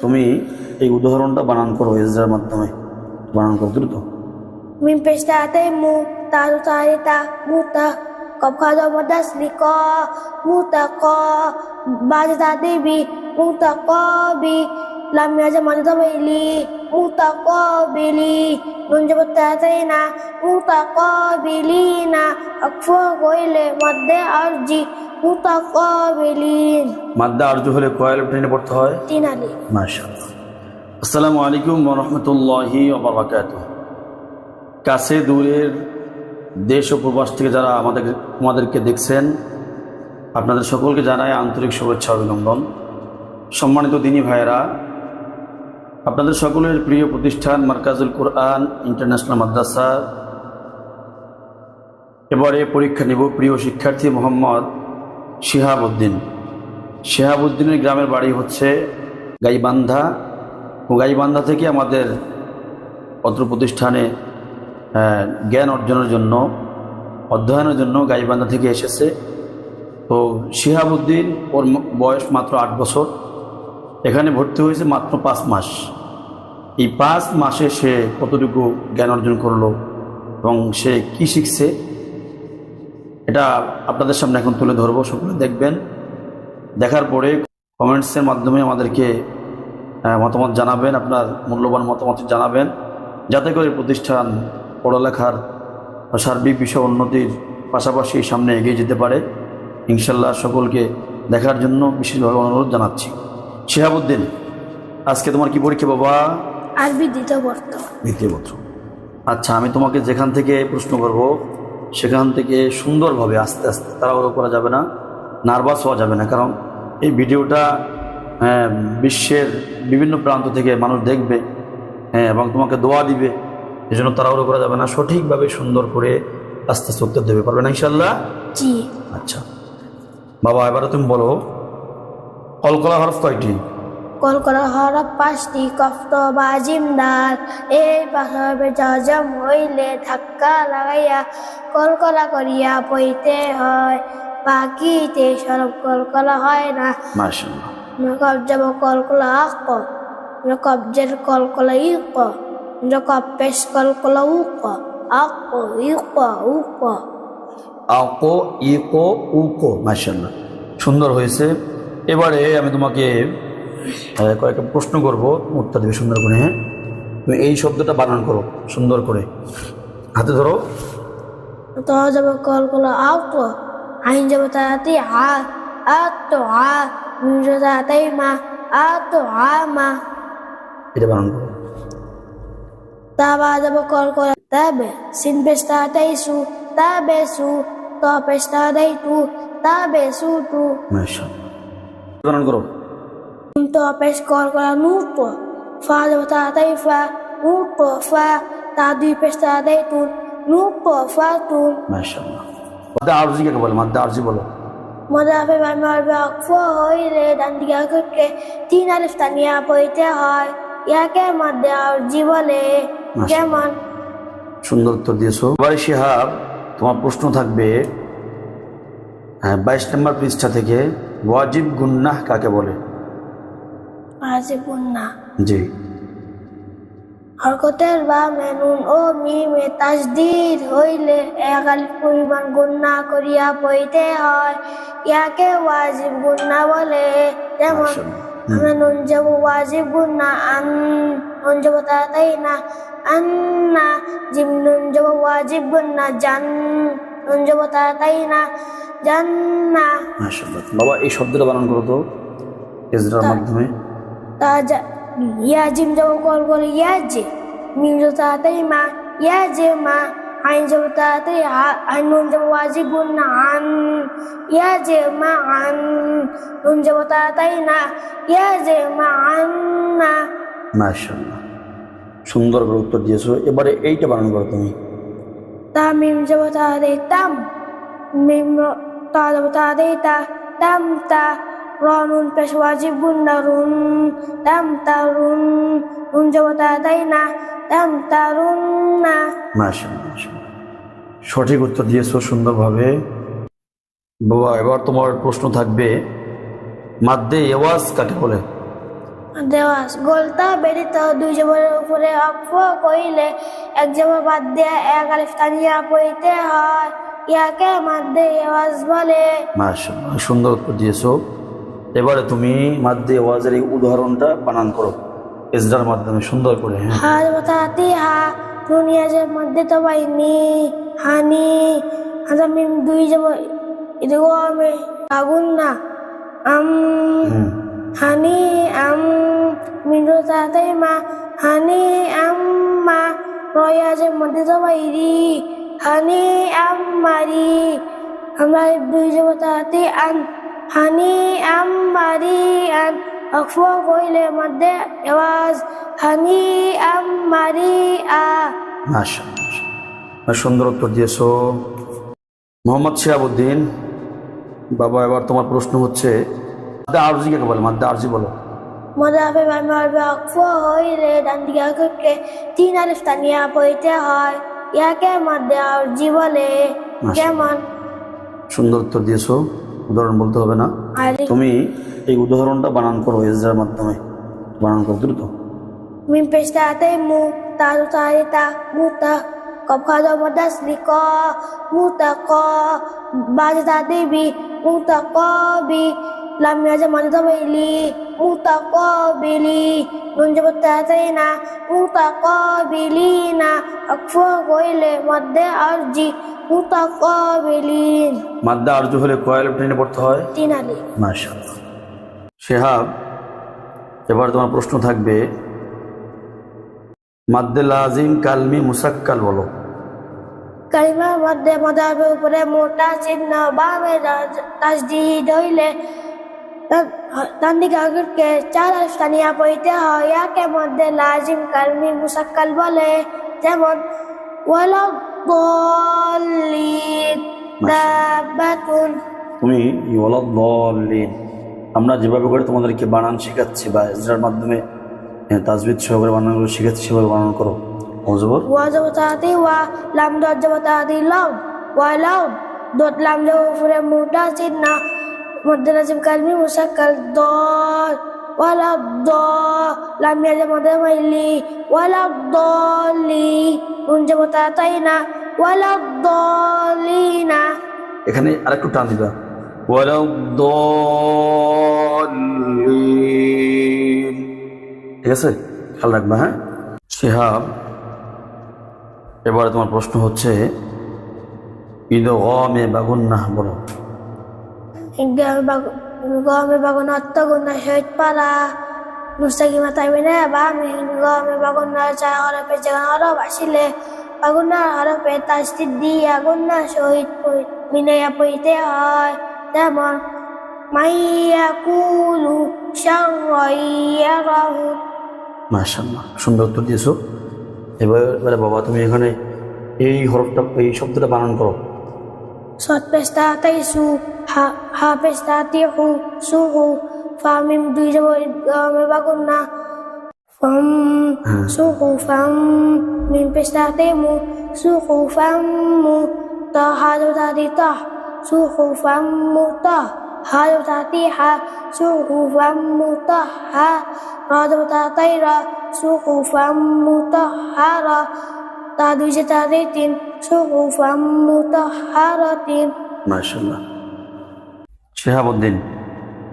তুমি এই উদাহরণটা বানান করো ইজরার মাধ্যমে। বানান করো দ্রুত। মিম পেস্তা আতে মু, তারু তারি তা মু ক মু ক, বাজ দা দেবি ক বি। Jabut na muta ko bilina akfo goile madde arji muta ko bilin মাদ্দা আর্য হলে কয়েল ট্রেনে পড়তে হয় tinali মাশাআল্লাহ আসসালামু আলাইকুম রহমতুল্লাহি ওবরাকাত কাছে দূরের দেশ ও প্রবাস থেকে যারা আমাদের আমাদেরকে দেখছেন আপনাদের সকলকে জানায় আন্তরিক শুভেচ্ছা অভিনন্দন। সম্মানিত দিনী ভাইয়েরা আপনাদের সকলের প্রিয় প্রতিষ্ঠান মার্কাজুল কোরআন ইন্টারন্যাশনাল মাদ্রাসা। এবারে পরীক্ষা নেব প্রিয় শিক্ষার্থী মোহাম্মদ শিহাবউদ্দিন শিহাবউদ্দিনের গ্রামের বাড়ি হচ্ছে গাইবান্ধা। ও গাইবান্ধা থেকে আমাদের অত্র প্রতিষ্ঠানে জ্ঞান অর্জনের জন্য, অধ্যয়নের জন্য গাইবান্ধা থেকে এসেছে। তো শিহাবউদ্দিন ওর বয়স মাত্র আট বছর। এখানে ভর্তি হয়েছে মাত্র পাঁচ মাস। এই পাঁচ মাসে সে কতটুকু জ্ঞান অর্জন করল এবং সে কি শিখছে, এটা আপনাদের সামনে এখন তুলে ধরবো। সকলে দেখবেন। দেখার পরে কমেন্টসের মাধ্যমে আমাদেরকে মতামত জানাবেন, আপনার মূল্যবান মতামত জানাবেন। যাতে করে প্রতিষ্ঠান পড়ালেখার সার্বিক বিষয় উন্নতির পাশাপাশি সামনে এগিয়ে যেতে পারে। ইনশাল্লাহ সকলকে দেখার জন্য বিশেষভাবে অনুরোধ জানাচ্ছি। শিহাবুদ্দিন, আজকে তোমার কি পরীক্ষা বাবা? Borto দ্বিতীয় পত্র আচ্ছা আমি তোমাকে যেখান থেকে প্রশ্ন করব সেখান থেকে সুন্দরভাবে আস্তে আস্তে তাড়াহুড়ো করা যাবে না নার্ভাস হওয়া যাবে না কারণ এই ভিডিওটা হ্যাঁ, বিশ্বের বিভিন্ন প্রান্ত থেকে মানুষ দেখবে হ্যাঁ এবং তোমাকে দোয়া দিবে এই জন্য তাড়াহুড়ো করা যাবে না সঠিকভাবে সুন্দর করে আস্তে আস্তে উত্তর দেবে পারবে না ইনশাল্লাহ আচ্ছা। বাবা এবারে তুমি বলো কলকলা হরফ কয়টি? কল করা হরফ পাঁচটি কফত বা জিমদার এই পাশে জজম হইলে ধাক্কা লাগাইয়া কল কলা করিয়া পইতে হয়। বাকিতে সরব কল কলা হয় না। কবজাব কল কলা আক কবজের কল কলা ইক। কপেশ কল কলা উক। আক ইক উক। আকো ইকো উকো। মার্শাল্লাহ সুন্দর হয়েছে। এবারে আমি তোমাকে কয়েকটা প্রশ্ন করব উত্তর দেবে সুন্দর করে হ্যাঁ? তুমি এই শব্দটা বানান করো সুন্দর করে। হাতে ধরো। তো যাব কল কলা আক আইন যাব তাতে আ আ মিজো তাতে মা আত আ মা। এটা বানান করো। Taba যাব কল কলা তাবে সিন পেস্তা তাইসু তাবে সু তো পেস্তা দাই তু তাবে সু তু মার্শাল্লাহ বানান করো। ফা নু তো ফা তা দুই পেস্তা দাই তু নু তো ফা তু মার্শাল্লাহ মাদ্দা আরজি কাকে বলে মাদ্দা আরজি বলো মদাফে বামার বাকফ হইলে ডান দিকে করতে তিন আলিফ তানিয়া পইতে হয় ইয়াকে মধ্যে আর জীবলে যেমন সুন্দর উত্তর দিয়েছ এবারে শিহাব তোমার প্রশ্ন থাকবে হ্যাঁ বাইশ নম্বর পৃষ্ঠা থেকে ওয়াজিব গুন্নাহ কাকে বলে? আজিবুন্না জি। হরকতের বা মেনুন ও মিমে তাজদিদ হইলে এক পরিমাণ গুন্না করিয়া পইতে হয়। ইয়াকে ওয়াজিব গুন্না বলে। যেমন। আমরা নুন যাব ওয়াজিব গুন্না আন নুন যাব তাড়াতাড়ি না আন্না জিম নুন যাব ওয়াজিব গুন্না জান নুন যাব তাড়াতাড়ি না জান্না মাশাআল্লাহ। বাবা এই শব্দটা বানান করো তো এজরার মাধ্যমে। তাজা ইয়া জিম যাব কল কল ইয়া জে মিম যাব তাড়াতাড়ি মা ইয়া জে মা আইন যাব তাড়াতাড়ি আইন নুন যাব ওয়াজিব গুন্না আন ইয়া জে মা আন নুন যাব তাড়াতাড়ি না ইয়া জে মা আন না। মাশাআল্লাহ। সুন্দর করে উত্তর দিয়েছ। এবারে এইটা বানান করো তুমি। তা মিম যাব তাড়াতাড়ি তাম মিম তা যাব তাড়াতাড়ি তা তাম তা। র নুন পেশ ওয়াজিব গুন্না রুন তাম তা রুন নুন যাব তাড়াতাড়ি না তা রুন না মাশাআল্লাহ। সঠিক উত্তর দিয়েছ সুন্দরভাবে। বাবা এবার তোমার প্রশ্ন থাকবে মাদ্দে এওয়াজ কাকে বলে? দেওয়াস গোলতা বেরিত দুই জবরের উপরে অক্ষ কইলে এক জবর বাদ দিয়ে এক আলিফ তানিয়া পড়িতে হয়। ইয়াকে মাদ্দে আওয়াজ বলে। মাশাআল্লাহ সুন্দর উত্তর দিয়েছ। এবারে তুমি মাদ্দে ওয়াজের এই উদাহরণটা বানান করো। এজরার মাধ্যমে সুন্দর করে হ্যাঁ। যে মধ্যে তো বাইনি হানি হাজা মিম দুই জবর ইদিগো আমি আগুন না আম হানি আম মিনু তাতে মা হানি আম মা রয়া যে মধ্যে তো বাইরি হানি আম মারি আমরা দুই জবর তাতে আন হানি আম মারি আন অক্ষ কইলে মধ্যে আওয়াজ হানি আম মারি আ। মাশাআল্লাহ। সুন্দর উত্তর দিয়েছ। মোহাম্মদ শিহাবুদ্দিন বাবা এবার তোমার প্রশ্ন হচ্ছে মাদ্দা আরজি কাকে বলে? মাদ্দা আরজি বলো। মদাফে মারবে অক্ষ হইলে ডান দিকে অক্ষকে তিন আলিফ তানিয়া পড়িতে হয়। ইয়াকে মধ্যে আরজি বলে। যেমন সুন্দর উত্তর দিয়েছ। উদাহরণ বলতে হবে না। তুমি এই উদাহরণটা বানান করো এজরার মাধ্যমে। বানান করো দ্রুত। min pesta te mu ta ক ta দেবী মুতা ক ta bi li na akfo koile madde arji mu ta ko bi li মাদ্দা আরজু হলে কয়েল ট্রেনে পড়তে হয় tinali মাশাআল্লাহ শেহাব এবার তোমার প্রশ্ন থাকবে মাদ্দে লাজিম কালমি মুসাক্কাল বলো কালিমার মধ্যে মদাবের উপরে মোটা চিহ্ন বামে তাসদিদ হইলে ডান দিকে আগরকে চার স্থানীয় পড়িতে হয় ইয়াকে মধ্যে লাজিম কালমি মুসাক্কাল বলে যেমন তুমি আমরা যেভাবে করে তোমাদেরকে বানান শেখাচ্ছি বা এজরার মাধ্যমে হ্যাঁ, তাজবিদ সহকারে বানানগুলো শেখাচ্ছি সেভাবে বানান করো। অজবর ওয়া জবতাতি ওয়া লাম দত জবতাতি লাম ওয়া লাম দত লাম জব উপরে মোটা চিহ্ন মধ্যে লাজিম কালমি মুসাক্কাল দত ওয়ালা দ, লাম ইয়াজে মধ্যে মাইলি, ওয়ালা দলি, নুন জবতাতাই না, ওয়ালা দলিনা এখানে আরেকটু টান দিবা। ওয়ালাদ্দাল্লিন ঠিক আছে? খেয়াল রাখবা হ্যাঁ? শিহাব, এবারে তোমার প্রশ্ন হচ্ছে ঈদ গমে বাগুন্নাহ বলো। গমে বাগুন অত্তগুণ সহিত পারা মুস্তাকিমা তাইবিনে বা মিহিন গমে বাগুন্না চা হরফে যেখানে হরফ আসিলে বাগুন্নার হরফে আগুন্না সহিত মিলাইয়া পইতে হয় যেমন মাইয়া কুলু সারাহু মাশাল্লাহ সুন্দর উত্তর দিয়েছ। এবার বাবা তুমি এখানে এই হরফটা এই শব্দটা বানান করো। Sot pesta taisu, ha, ha pesta tihu, suhu, famim duy jabo me bagun na. Fam, suhu fam, min pesta temu, suhu famu, ta hadu tadi ta, suhu famu ta, hadu tadi ha, suhu famu ta ha, radu tadi ra, suhu famu ta ha ra, ta duy tadi tin, suhu famu ta ha ra tin. মাশাল্লাহ শেহাবুদ্দিন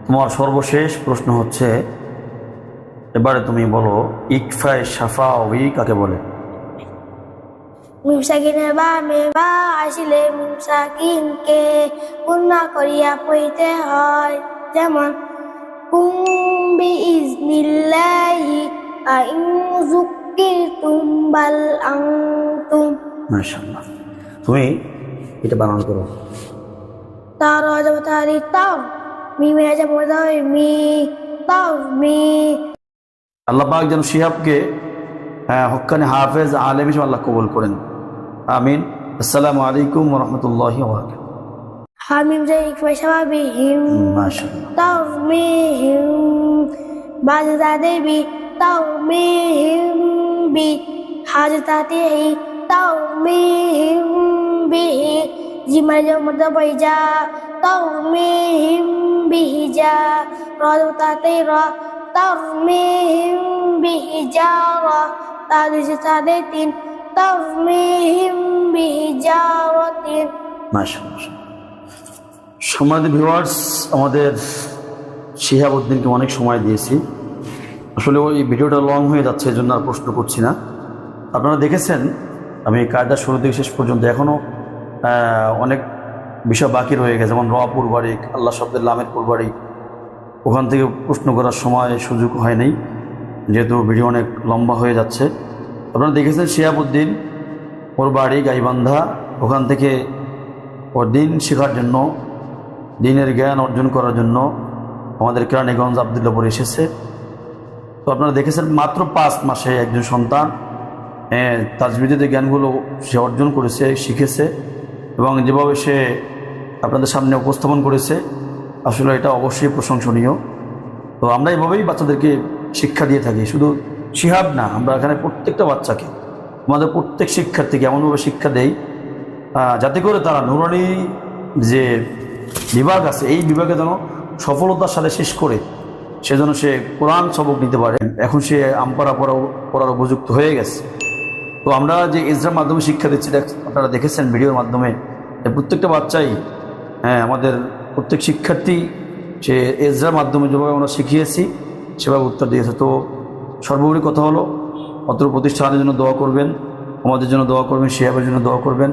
তোমার সর্বশেষ প্রশ্ন হচ্ছে এবারে তুমি বলো ইকফায় সাফা ওই কাকে বলে? মিমসাকিনের বা মে বা আসিলে মিমসাকিনকে পূর্ণ করিয়া পইতে হয়। যেমন কুম্বি ইজনিল্লাহি আইন জুক্কিরতুম বাল আনতুম মাশাল্লাহ তুমি এটা বানান করো। তার অজবতারি তাও মিমে আছে মনে হয় মি তাও মি আল্লাহ পাক যেন শিহাবকে হ্যাঁ, হক্কানি হাফেজ আলেম হিসেবে আল্লাহ কবুল করেন আমিন আসসালামু আলাইকুম রহমতুল্লাহ হামিম যে ইকফা বিহিম মাশাল্লাহ ترميهم بعد ذي ترميهم بحاجته ترميهم به জিমাজমদ বৈজা তরমিহিম বিহিজা রদতাতে র তরমিহিম বিহিজা র তাদের তাদের তিন তরমিহিম বিহিজা র তিন সমাজ ভিউয়ার্স, আমাদের শিহাবুদ্দিনকে অনেক সময় দিয়েছি। আসলে ওই ভিডিওটা লং হয়ে যাচ্ছে জন্য আর প্রশ্ন করছি না। আপনারা দেখেছেন, আমি কায়দা শুরু থেকে শেষ পর্যন্ত এখনও অনেক বিষয় বাকি রয়ে গেছে। যেমন রপুর বাড়ি, আল্লাহ শব্দের লামের বাড়ি। ওখান থেকে প্রশ্ন করার সময় সুযোগ হয়নি, যেহেতু ভিডিও অনেক লম্বা হয়ে যাচ্ছে। আপনারা দেখেছেন শিয়াবুদ্দিন, ওর বাড়ি গাইবান্ধা। ওখান থেকে ওর দিন শেখার জন্য, দিনের জ্ঞান অর্জন করার জন্য আমাদের কেরানীগঞ্জ আবদুল্লাপুর এসেছে। তো আপনারা দেখেছেন মাত্র পাঁচ মাসে একজন সন্তান তাজবিদের জ্ঞানগুলো সে অর্জন করেছে, শিখেছে। এবং যেভাবে সে আপনাদের সামনে উপস্থাপন করেছে, আসলে এটা অবশ্যই প্রশংসনীয়। তো আমরা এভাবেই বাচ্চাদেরকে শিক্ষা দিয়ে থাকি। শুধু শিহাব না, আমরা এখানে প্রত্যেকটা বাচ্চাকে, আমাদের প্রত্যেক শিক্ষার্থীকে এমনভাবে শিক্ষা দেই যাতে করে তারা নুরানি যে বিভাগ আছে, এই বিভাগে যেন সফলতার সাথে শেষ করে সে যেন সে কোরআন সবক নিতে পারে। এখন সে আমপারা পড়া পড়ার উপযুক্ত হয়ে গেছে। তো আমরা যে ইসরার মাধ্যমে শিক্ষা দিচ্ছি আপনারা দেখেছেন ভিডিওর মাধ্যমে প্রত্যেকটা বাচ্চাই হ্যাঁ আমাদের প্রত্যেক শিক্ষার্থী সে এজরার মাধ্যমে যেভাবে আমরা শিখিয়েছি, সেভাবে উত্তর দিয়েছে। তো সর্বোপরি কথা হলো, অত্র প্রতিষ্ঠানের জন্য দোয়া করবেন, আমাদের জন্য দোয়া করবেন, সেভাবের জন্য দোয়া করবেন।